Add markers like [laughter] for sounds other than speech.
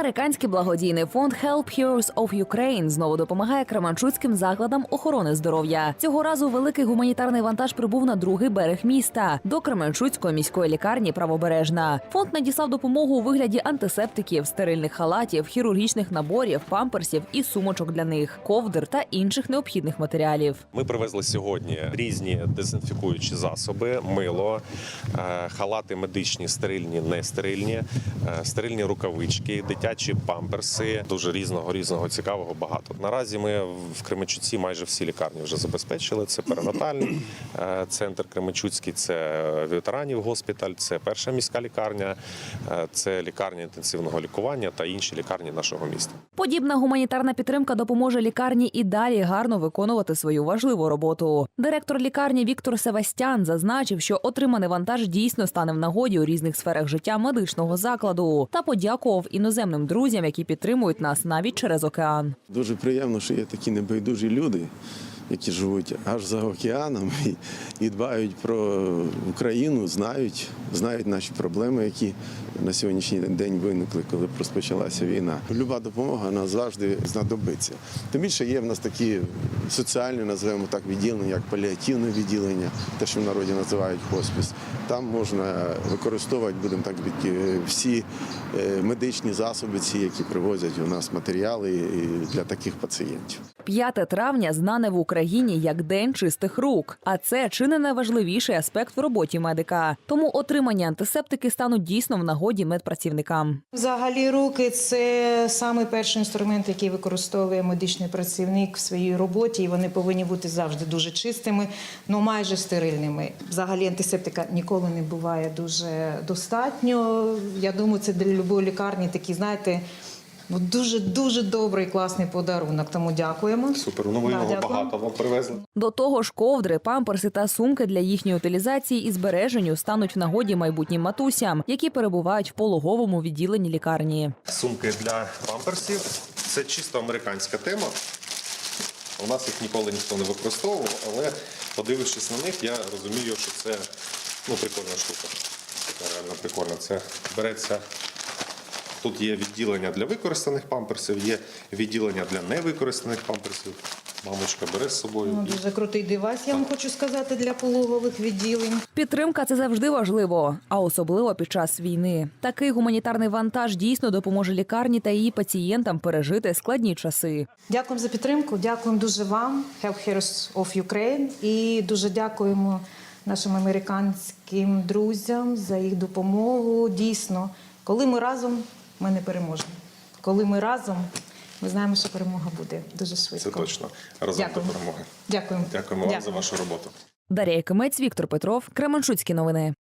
Американський благодійний фонд Help Heroes of Ukraine знову допомагає кременчуцьким закладам охорони здоров'я. Цього разу великий гуманітарний вантаж прибув на другий берег міста до Кременчуцької міської лікарні Правобережна. Фонд надіслав допомогу у вигляді антисептиків, стерильних халатів, хірургічних наборів, памперсів і сумочок для них, ковдр та інших необхідних матеріалів. Ми привезли сьогодні різні дезінфікуючі засоби, мило, е, халати медичні, стерильні, нестерильні, е, стерильні рукавички, дитячі памперси. Дуже різного різного цікавого багато. Наразі ми в Кременчуці майже всі лікарні вже забезпечили. Це перинатальний е, центр Кременчуцький, це ветеранів госпіталь, це перша міська лікарня, е, це лікарня інтенсивного лікування та інші лікарні нашого міста. Подібна гуманітарна підтримка допоможе лікарні і далі гарно виконувати свою важливу роботу. Директор лікарні Віктор Севастян зазначив, що отриманий вантаж дійсно стане в нагоді у різних сферах життя медичного закладу та подякував іноземним друзям, які підтримують нас навіть через океан. Дуже приємно, що є такі небайдужі люди, які живуть аж за океаном [laughs] і, і дбають про Україну, знають, знають наші проблеми, які на сьогоднішній день виникли, коли розпочалася війна. Люба допомога нас завжди знадобиться. Тим більше є в нас такі соціальні, називаємо так, відділення, як паліативне відділення, те, що в народі називають хоспіс. Там можна використовувати, будемо так говорити, всі е, медичні засоби, ці, які привозять у нас матеріали для таких пацієнтів. 5 травня знане в Україні як День чистих рук, а це чи не найважливіший аспект в роботі медика. Тому отримані антисептики стануть дійсно в нагоді медпрацівникам. Взагалі, руки це саме перший інструмент, який використовує медичний працівник в своїй роботі, і вони повинні бути завжди дуже чистими, ну майже стерильними. Взагалі антисептика ніколи не буває дуже достатньо. Я думаю, це для любої лікарні такий, знаєте. Ну, Дуже дуже добрий класний подарунок. Тому дякуємо. Супер, ну ви Да, його дякую. багато вам привезли. До того ж, ковдри, памперси та сумки для їхньої утилізації і збереженню стануть в нагоді майбутнім матусям, які перебувають в пологовому відділенні лікарні. Сумки для памперсів. Це чисто американська тема. У нас їх ніколи ніхто не використовував, але подивившись на них, я розумію, що це ну, прикольна штука. Така реально прикольна. Це береться. Тут є відділення для використаних памперсів, є відділення для невикористаних памперсів. Мамочка бере з собою. Ну, дуже крутий девайс, я вам хочу сказати, для пологових відділень. Підтримка це завжди важливо, а особливо під час війни. Такий гуманітарний вантаж дійсно допоможе лікарні та її пацієнтам пережити складні часи. Дякуємо за підтримку. Дякуємо дуже вам, Help Heroes of Ukraine. І дуже дякуємо нашим американським друзям за їх допомогу. Дійсно, коли ми разом, ми не переможемо. Коли ми разом, ми знаємо, що перемога буде дуже швидко. Це точно. Разом Дякую. до перемоги. Дякуємо. Дякуємо вам за вашу роботу. Дар'я Якимець, Віктор Петров, Кременчуцькі новини.